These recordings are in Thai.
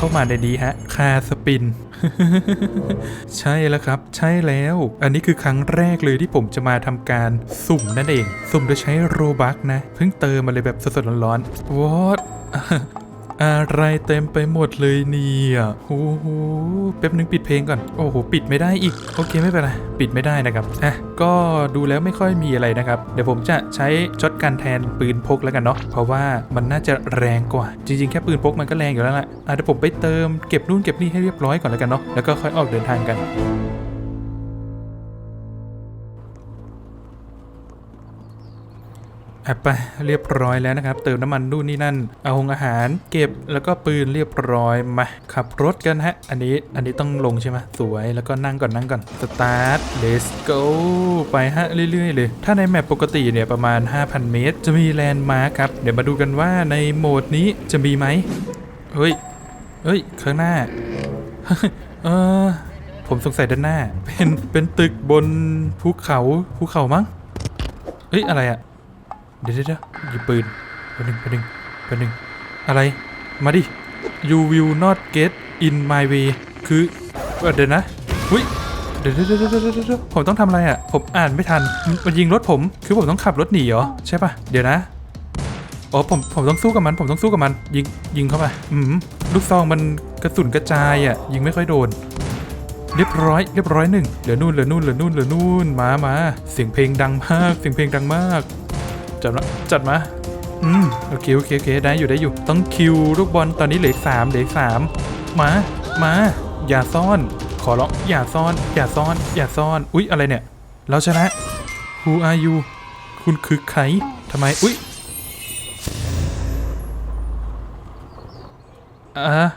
เข้ามาในนี้ฮะ คาสปิน ใช่แล้วครับ ใช่แล้ว อันนี้คือครั้งแรกเลยที่ผมจะมาทำการสุ่มนั่นเอง สุ่มโดยใช้โรบักนะ เพิ่งเติมมาเลยแบบสดๆร้อนๆวอด อะไรเต็มไปหมดเลยเนี่ยโอ้โหแป๊บนึงปิดเพลงก่อน โอ้โห ปิดไม่ได้อีก โอเคไม่เป็นไร ปิดไม่ได้นะครับ อะ ก็ดูแล้วไม่ค่อยมีอะไรนะครับ เดี๋ยวผมจะใช้ช็อตกันแทนปืนพกแล้วกันเนาะ เพราะว่ามันน่าจะแรงกว่า จริงๆ แค่ปืนพกมันก็แรงอยู่แล้วแหละอะเดี๋ยวผมไปเติมเก็บนู่นเก็บนี่ให้เรียบร้อยก่อนแล้วกันเนาะ แล้วก็ค่อยออกเดินทางกัน อะไปเรียบร้อยแล้วนะครับ เติมน้ำมันนู่นนี่นั่น เอาหงอาหาร เก็บแล้วก็ปืนเรียบร้อยมา ขับรถกันฮะ อันนี้อันนี้ต้องลงใช่ไหมสวยแล้วก็นั่งก่อนนั่งก่อนสตาร์ท let's go ไปฮะเรื่อยๆเลย ถ้าในแมปปกติเนี่ยประมาณ 5,000 เมตร จะมีแลนด์มาร์คครับ เดี๋ยวมาดูกันว่าในโหมดนี้จะมีไหมเฮ้ยเฮ้ยข้างหน้าเออผมสงสัยด้านหน้า เป็นเป็นตึกบนภูเขาภูเขามั้งเอ้ยอะไรอะ เดี๋ยวเดี๋ยวเดี๋ยวหยิบปืนไปหนึ่งไปหนึ่งไปหนึ่งอะไร มาดิ you will not get in my way คือเดี๋ยวนะหุ้ยเดี๋ยวเดี๋ยวเดี๋ยวเดี๋ยวผมต้องทำอะไรอะ ผมอ่านไม่ทัน มันยิงรถผม คือผมต้องขับรถหนีเหรอ ใช่ป่ะ เดี๋ยวนะอ๋อผมผมต้องสู้กับมัน ผมต้องสู้กับมัน ยิงยิงเข้าไปอืมลูกซองมันกระสุนกระจายอะ ยิงไม่ค่อยโดน เรียบร้อย เรียบร้อยหนึ่งเหลือนู่นเหลือนู่นเหลือนู่นเหลือนู่นมามาเสียงเพลงดังมาก เสียงเพลงดังมาก จัดมาจัดมาอืมโอเคโอเคโอเคได้อยู่ได้อยู่ ต้องคิวลูกบอลตอนนี้เหลือสามเหลือสามมามาอย่าซ่อน ขอร้องอย่าซ่อน อย่าซ่อน อย่าซ่อน อุ๊ยอะไรเนี่ย เราชนะ Who are you คุณคือใครทำไม อุ๊ยอ่า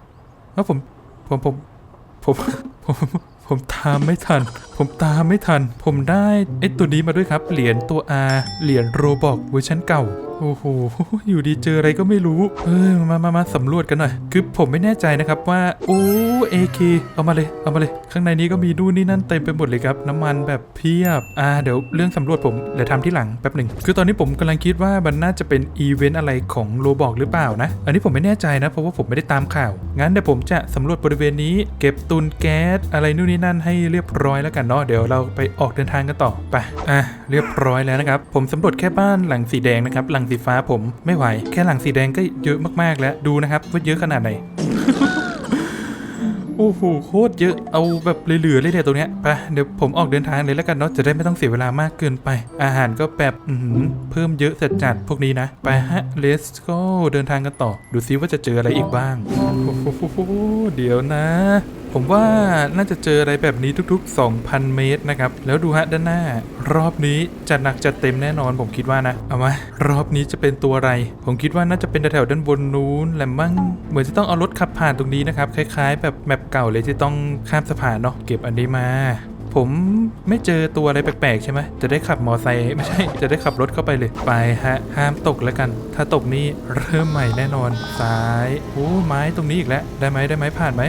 แล้วผมผมผมผมผม ผมตามไม่ทัน ผมตามไม่ทัน ผมได้ไอ้ตัวนี้มาด้วยครับ เหรียญตัว R เหรียญโรบอกเวอร์ชันเก่า โอ้โห อยู่ดีเจออะไรก็ไม่รู้เฮ้ยมามามาสำรวจกันหน่อย คือผมไม่แน่ใจนะครับว่า โอ้เอเคเอามาเลย เอามาเลย ข้างในนี้ก็มีนู่นนี่นั่นเต็มไปหมดเลยครับ น้ำมันแบบเพียบ อ่า เดี๋ยวเรื่องสำรวจผมเดี๋ยวทำที่หลังแป๊บหนึ่ง คือตอนนี้ผมกำลังคิดว่ามันน่าจะเป็นอีเวนต์อะไรของโรบอกหรือเปล่านะ อันนี้ผมไม่แน่ใจนะ เพราะว่าผมไม่ได้ตามข่าว งั้นเดี๋ยวผมจะสำรวจบริเวณนี้ เก็บตุนแก๊สอะไรนู่นนี่นั่นให้เรียบร้อยแล้วกันเนาะ เดี๋ยวเราไปออกเดินทางกันต่อ ไป อะ เรียบร้อยแล้วนะครับ ผมสำรวจแค่บ้านหลังสีแดงนะครับ หลังสีฟ้าผมไม่ไหว แค่หลังสีแดงก็เยอะมากๆแล้วดูนะครับว่าเยอะขนาดไหนโอ้โหโคตรเยอะเอาแบบเหลือๆเลยเดี๋ยวตรงเนี้ยไปเดี๋ยวผมออกเดินทางเลยแล้วกันเนาะจะได้ไม่ต้องเสียเวลามากเกินไป อาหารก็แบบเพิ่มเยอะจัดจัดพวกนี้นะ ไปฮะ let's go เดินทางกันต่อ ดูซิว่าจะเจออะไรอีกบ้างโอ้โหเดี๋ยวนะ ผมว่าน่าจะเจออะไรแบบนี้ทุกๆ 2,000 เมตรนะครับ แล้วดูฮะด้านหน้า รอบนี้จัดหนักจัดเต็มแน่นอนผมคิดว่านะ เอามารอบนี้จะเป็นตัวอะไร ผมคิดว่าน่าจะเป็นแถวๆด้านบนนู้นแหละมั้งเหมือนจะต้องเอารถขับผ่านตรงนี้นะครับ คล้ายๆ แบบแมปเก่าเลยที่ต้องข้ามสะพานเนาะเก็บอันนี้มาผมไม่เจอตัวอะไรแปลกๆใช่ไหม จะได้ขับมอไซค์ไม่ใช่ จะได้ขับรถเข้าไปเลย ไปฮะ ห้ามตกแล้วกัน ถ้าตกนี่เริ่มใหม่แน่นอน ซ้าย โอ้ ไม้ตรงนี้อีกแล้ว ได้ไหมได้ไหมผ่านไหม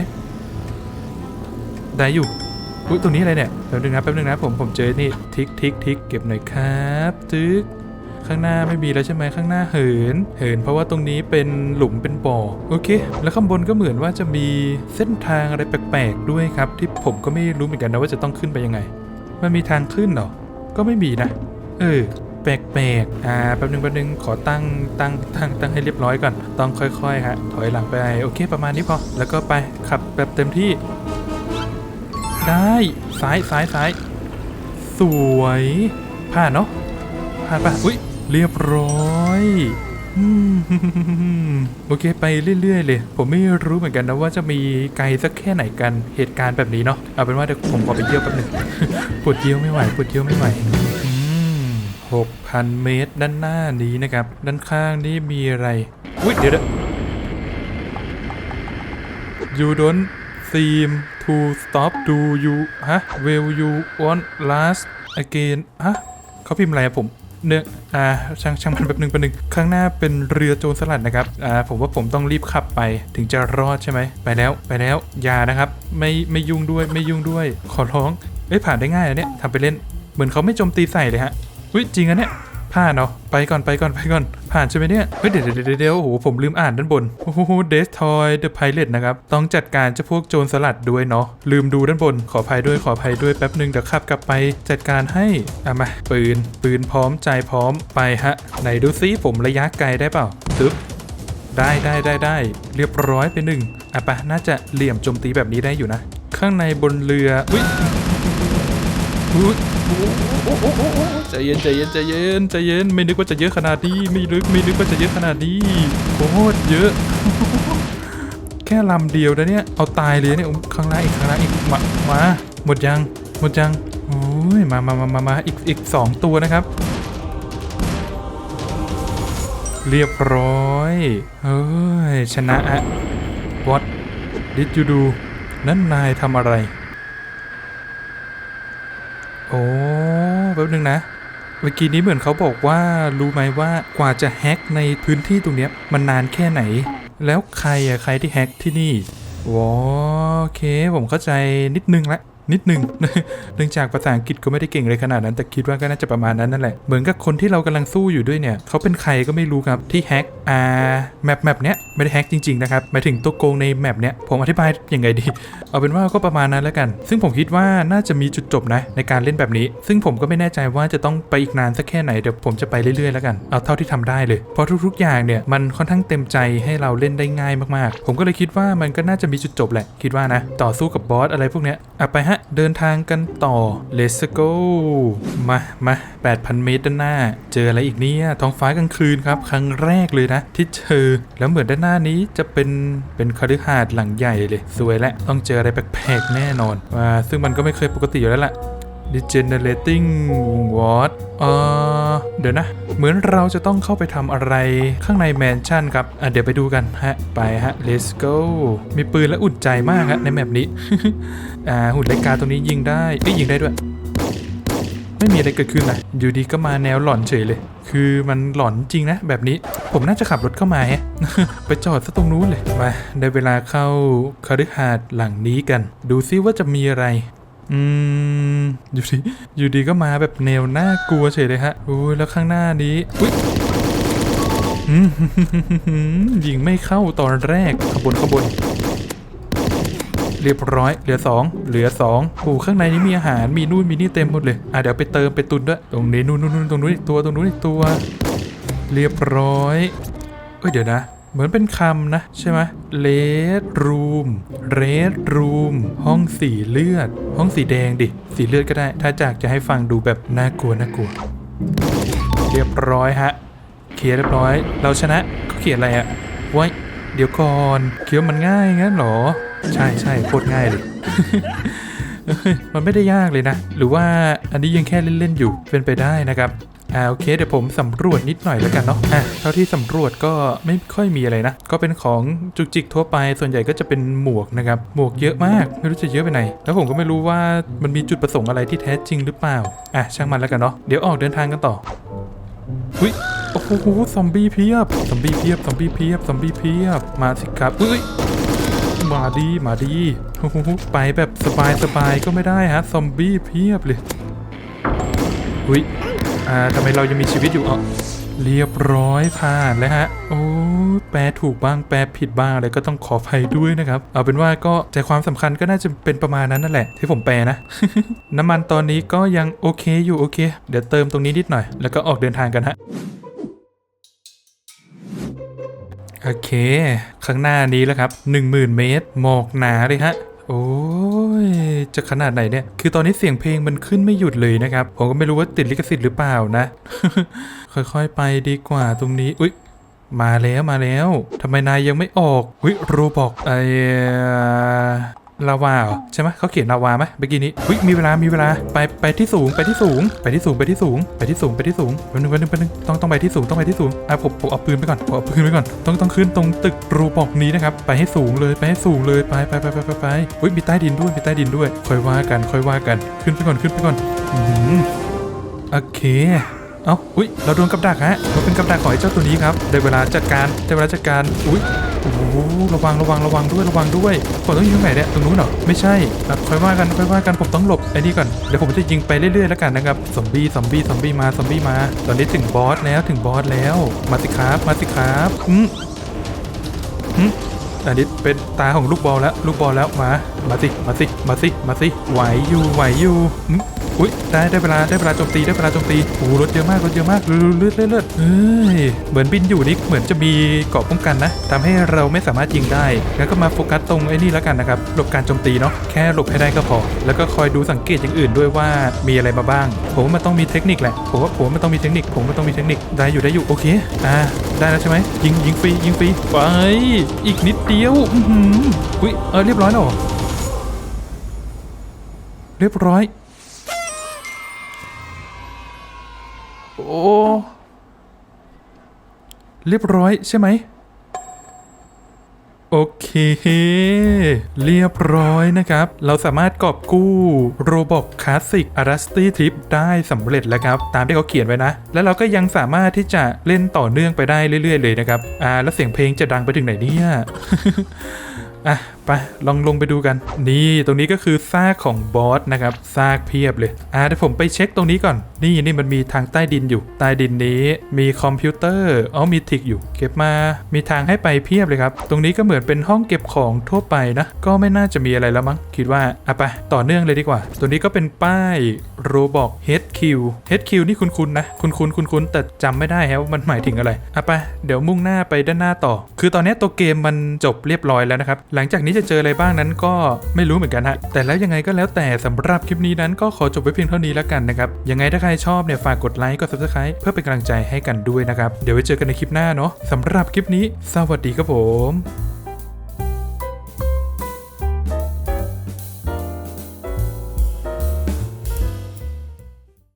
ได้อยู่อุ้ยตรงนี้อะไรเนี่ยแป๊บนึงนะแป๊บนึงนะผมผมเจอนี่ทิกทิกทิกเก็บหน่อยครับตึกข้างหน้าไม่มีแล้วใช่ไหมข้างหน้าเหิน เหินเพราะว่าตรงนี้เป็นหลุมเป็นบ่อโอเค แล้วข้างบนก็เหมือนว่าจะมีเส้นทางอะไรแปลกๆด้วยครับ ที่ผมก็ไม่รู้เหมือนกันนะว่าจะต้องขึ้นไปยังไง มันมีทางขึ้นหรอ ก็ไม่มีนะ เออแปลกๆอ่าแป๊บนึงแป๊บนึงขอตั้งตั้งตั้งตั้งให้เรียบร้อยก่อน ต้องค่อยๆฮะถอยหลังไปโอเค ประมาณนี้พอ แล้วก็ไปขับแบบเต็มที่ ได้ซ้ายซ้ายซ้ายสวย ผ่านเนาะผ่านปะอุ้ยเรียบร้อยโอเคไปเรื่อยๆ เลย ผมไม่รู้เหมือนกันนะว่าจะมีไกลสักแค่ไหนกันเหตุการณ์แบบนี้เนาะเอาเป็นว่าเดี๋ยวผมขอไปเยี่ยวแป๊บหนึ่งปวดเยี่ยวไม่ไหวปวดเยี่ยวไม่ไหวหกพันเมตรด้านหน้านี้นะครับ ด้านข้างนี่มีอะไรอุ้ยเดี๋ยวเดี๋ยว you don't seem to stop do you ฮะ will you want last again ฮะเขาพิมพ์อะไรอะผมเนื้ออ่าช่างช่างมันแบบนึงแป๊บนึงข้างหน้าเป็นเรือโจรสลัดนะครับอ่าผมว่าผมต้องรีบขับไปถึงจะรอดใช่ไหมไปแล้วไปแล้วอย่านะครับ ไม่ไม่ยุ่งด้วยไม่ยุ่งด้วย ขอร้องเอ้ยผ่านได้ง่ายอะเนี่ยทำไปเล่น เหมือนเขาไม่โจมตีใส่เลยฮะอุ้ยจริงอะเนี่ย ผ่านเนาะไปก่อนไปก่อนไปก่อน ผ่านใช่ไหมเนี่ยเฮ้ยเดี๋ยวเดี๋ยวเดี๋ยวโอ้โหผมลืมอ่านด้านบนโอ้โหเดสทอยเดอะไพเรตนะครับต้องจัดการเจ้าพวกโจรสลัดด้วยเนาะลืมดูด้านบน ขออภัยด้วยขออภัยด้วยแป๊บหนึ่งเดี๋ยวขับกลับไปจัดการให้อะมาปืนปืนพร้อมใจพร้อมไปฮะไหนดูซิผมระยะไกลได้เปล่าตึ๊บได้ได้ได้ได้เรียบร้อยไปหนึ่งอะปะน่าจะเหลี่ยมโจมตีแบบนี้ได้อยู่นะ ข้างในบนเรืออุ้ยอุ๊ย ใจเย็นใจเย็นใจเย็นใจเย็นไม่นึกว่าจะเยอะขนาดนี้ไม่นึกไม่นึกว่าจะเยอะขนาดนี้โคตรเยอะ แค่ลำเดียวนะเนี่ยเอาตายเลยเนี่ยข้างล่างอีกข้างล่างอีกมามาหมดยังหมดยังโอ้ยมามามามามาอีกอีกสองตัวนะครับ เรียบร้อยเฮ้ยชนะอะ What did you do นั่นนายทำอะไร โอ้แป๊บนึงนะ เมื่อกี้นี้เหมือนเขาบอกว่ารู้ไหมว่ากว่าจะแฮ็กในพื้นที่ตรงเนี้ยมันนานแค่ไหน แล้วใครอะใครที่แฮ็กที่นี่ว้าโอเคผมเข้าใจนิดนึงละ นิดนึงเนื่องจากภาษาอังกฤษก็ไม่ได้เก่งเลยขนาดนั้น แต่คิดว่าก็น่าจะประมาณนั้นนั่นแหละ เหมือนกับคนที่เรากำลังสู้อยู่ด้วยเนี่ย เขาเป็นใครก็ไม่รู้ครับ ที่แฮกอ่าแมปแมปเนี้ยไม่ได้แฮกจริงๆนะครับหมายถึงตัวโกงในแมปเนี้ยผมอธิบายยังไงดี เอาเป็นว่าก็ประมาณนั้นแล้วกัน ซึ่งผมคิดว่าน่าจะมีจุดจบนะในการเล่นแบบนี้ ซึ่งผมก็ไม่แน่ใจว่าจะต้องไปอีกนานสักแค่ไหนเดี๋ยวผมจะไปเรื่อยๆแล้วกันเอาเท่าที่ทำได้เลย เพราะทุกๆอย่างเนี่ยมันค่อนข้างเต็มใจให้เราเล่นได้ง่ายมากๆ ผมก็เลยคิดว่ามันก็น่าจะมีจุดจบแหละคิดว่านะต่อสู้กับบอสอะไรพวกเนี้ยอะไปฮะเดินทางกันต่อ let's go มามา8,000 เมตรด้านหน้า เจออะไรอีกเนี่ยท้องฟ้ากลางคืนครับ ครั้งแรกเลยนะ ที่เจอ แล้วเหมือนด้านหน้านี้จะเป็นเป็นคฤหาสน์หลังใหญ่เลย สวยและ ต้องเจออะไรแปลกๆแน่นอนอ่าซึ่งมันก็ไม่เคยปกติอยู่แล้วล่ะ degenerating what เออเดี๋ยวนะ เหมือนเราจะต้องเข้าไปทำอะไรข้างในแมนชั่นครับ อะเดี๋ยวไปดูกันฮะ ไปฮะ let's go มีปืนและอุ่นใจมากฮะในแมปนี้ อ่า หุ่นเลกาตรงนี้ยิงได้ เอ้ยยิงได้ด้วย ไม่มีอะไรเกิดขึ้นนะ อยู่ดีก็มาแนวหลอนเฉยเลย คือมันหลอนจริงนะ แบบนี้ ผมน่าจะขับรถเข้ามาฮะ ไปจอดซะตรงนู้นเลย มา ได้เวลาเข้าคฤหาสน์หลังนี้กัน ดูซิว่าจะมีอะไร อืม อยู่ดี อยู่ดีก็มาแบบแนวน่ากลัวเฉยเลยฮะโอ้ยแล้วข้างหน้านี้อุ้ยยิงไม่เข้าตอนแรกขบวนขบวนเรียบร้อย เหลือ 2 เหลือ2โอ้ข้างในนี้มีอาหาร มีนู่น มีนี่เต็มหมดเลย อะเดี๋ยวไปเติมไปตุนด้วย ตรงนี้นู่นนู่นนู่นตรงนู้นอีกตัว ตรงนู้นอีกตัว เรียบร้อย เอ้ยเดี๋ยวนะ เหมือนเป็นคำนะ ใช่ไหมเลดรูมเรดรูมห้องสีเลือด ห้องสีแดงดิ สีเลือดก็ได้ ถ้าจากจะให้ฟังดูแบบน่ากลัวน่ากลัว เรียบร้อยฮะเคลียร์เรียบร้อย เราชนะเขาเขียนอะไรอะไว้เดี๋ยวก่อนเขียวมันง่ายงั้นเหรอ ใช่ใช่โคตรง่ายเลย มันไม่ได้ยากเลยนะ หรือว่าอันนี้ยังแค่เล่น ๆ อยู่เป็นไปได้นะครับ อ่าโอเคเดี๋ยวผมสำรวจนิดหน่อยแล้วกันเนาะอะเท่าที่สำรวจก็ไม่ค่อยมีอะไรนะ ก็เป็นของจุกจิกทั่วไป ส่วนใหญ่ก็จะเป็นหมวกนะครับ หมวกเยอะมากไม่รู้จะเยอะไปไหน แล้วผมก็ไม่รู้ว่ามันมีจุดประสงค์อะไรที่แท้จริงหรือเปล่า อะช่างมันแล้วกันเนาะเดี๋ยวออกเดินทางกันต่ออุ้ยโอ้โหซอมบี้เพียบซอมบี้เพียบซอมบี้เพียบซอมบี้เพียบมาสิครับอุ้ยมาดีมาดีโอ้โหไปแบบสบายสบายก็ไม่ได้ฮะซอมบี้เพียบเลยอุ้ย อ่าทำไมเรายังมีชีวิตอยู่อะเรียบร้อยผ่านแล้วฮะ โอ้แปลถูกบ้างแปลผิดบ้างอะไรก็ต้องขออภัยด้วยนะครับ เอาเป็นว่าก็ใจความสำคัญก็น่าจะเป็นประมาณนั้นนั่นแหละ ที่ผมแปลนะ น้ำมันตอนนี้ก็ยังโอเคอยู่โอเค เดี๋ยวเติมตรงนี้นิดหน่อย แล้วก็ออกเดินทางกันฮะโอเค ข้างหน้านี้แล้วครับ 10,000 เมตร หมอกหนาเลยฮะ โอ้ยจะขนาดไหนเนี่ย คือตอนนี้เสียงเพลงมันขึ้นไม่หยุดเลยนะครับ ผมก็ไม่รู้ว่าติดลิขสิทธิ์หรือเปล่านะ ค่อยๆไปดีกว่าตรงนี้ อุ๊ย มาแล้วมาแล้วทำไมนายยังไม่ออก อุ๊ยรูบอกไอ ลาวาเหรอใช่ไหมเขาเขียนลาวาไหมเมื่อกี้นี้อุ๊ยมีเวลามีเวลาไปไปที่สูงไปที่สูง ไปที่สูงไปที่สูง ไปที่สูงไปที่สูงแป๊บนึงแป๊บนึงแป๊บนึงต้องต้องไปที่สูงต้องไปที่สูงอะผมผมเอาปืนไปก่อนผมเอาปืนไปก่อนต้องต้องขึ้นตรงตึกโรบอกนี้นะครับไปให้สูงเลยไปให้สูงเลยไปไปไปไปไปไปอุ๊ยมีใต้ดินด้วยมีใต้ดินด้วยค่อยว่ากันค่อยว่ากันขึ้นไปก่อนขึ้นไปก่อนอือหือโอเค เอ้าอุ้ยเราโดนกับดักฮะเราเป็นกับดักของไอ้เจ้าตัวนี้ครับได้เวลาจัดการได้เวลาจัดการอุ้ยโอ้โหระวังระวังระวังด้วยระวังด้วยผมต้องยิงตรงไหนเนี่ยตรงนู้นเหรอไม่ใช่ค่อยว่ากันค่อยว่ากันผมต้องหลบไอ้นี่ก่อนเดี๋ยวผมจะยิงไปเรื่อยๆแล้วกันนะครับซอมบี้ซอมบี้ซอมบี้มาซอมบี้มา ตอนนี้ถึงบอสแล้วถึงบอสแล้วมาสิครับมาสิครับอืมอืมอันนี้เป็นตาของลูกบอลแล้วลูกบอลแล้วมา มาสิมาสิมาสิมาสิไหวอยู่ไหวอยู่ อุ้ยได้ได้เวลาได้เวลาโจมตีได้เวลาโจมตีโอ้โหรถเยอะมากรถเยอะมากเลือดเลือดเลือดเอ้ยเหมือนบินอยู่นี่เหมือนจะมีเกราะป้องกันนะทำให้เราไม่สามารถยิงได้งั้นก็มาโฟกัสตรงไอ้นี่แล้วกันนะครับหลบการโจมตีเนาะแค่หลบให้ได้ก็พอ แล้วก็คอยดูสังเกตอย่างอื่นด้วยว่ามีอะไรมาบ้าง ผมว่ามันต้องมีเทคนิคแหละผมว่าผมมันต้องมีเทคนิค ผมว่าต้องมีเทคนิคได้อยู่ได้อยู่โอเคอ่าได้แล้วใช่ไหมยิงยิงฟรียิงฟรีไปอีกนิดเดียวอือหืออุ้ยเออเรียบร้อยแล้วเรียบร้อย เรียบร้อยใช่ไหม โอเค เรียบร้อยนะครับ เราสามารถกอบกู้โรบอกคลาสสิกอารัสตี้ทริปได้สำเร็จแล้วครับ ตามที่เขาเขียนไว้นะ แล้วเราก็ยังสามารถที่จะเล่นต่อเนื่องไปได้เรื่อยๆเลยนะครับ อ่า แล้วเสียงเพลงจะดังไปถึงไหนเนี่ย อะไปลองลงไปดูกัน นี่ตรงนี้ก็คือซากของบอสนะครับซากเพียบเลยอะเดี๋ยวผมไปเช็คตรงนี้ก่อน นี่นี่มันมีทางใต้ดินอยู่ ใต้ดินนี้มีคอมพิวเตอร์อ๋อมีทิกอยู่ เก็บมามีทางให้ไปเพียบเลยครับ ตรงนี้ก็เหมือนเป็นห้องเก็บของทั่วไปนะ ก็ไม่น่าจะมีอะไรแล้วมั้งคิดว่าอะไปต่อเนื่องเลยดีกว่า ตัวนี้ก็เป็นป้ายโรบอก HQ HQ นี่คุ้นๆนะคุ้นๆคุ้นๆแต่จำไม่ได้ฮะว่ามันหมายถึงอะไรอะไปเดี๋ยวมุ่งหน้าไปด้านหน้าต่อ คือตอนนี้ตัวเกมมันจบเรียบร้อยแล้วนะครับหลังจากนี้จะเจออะไรบ้างนั้นก็ไม่รู้เหมือนกันฮะแต่แล้วยังไงก็แล้วแต่สำหรับคลิปนี้นั้นก็ขอจบไว้เพียงเท่านี้แล้วกันนะครับยังไงถ้าใครชอบเนี่ยฝากกดไลค์กด subscribe เพื่อเป็นกำลังใจให้กันด้วยนะครับเดี๋ยวไว้เจอกันในคลิปหน้าเนาะสำหรับคลิปนี้ สวัสดีครับผม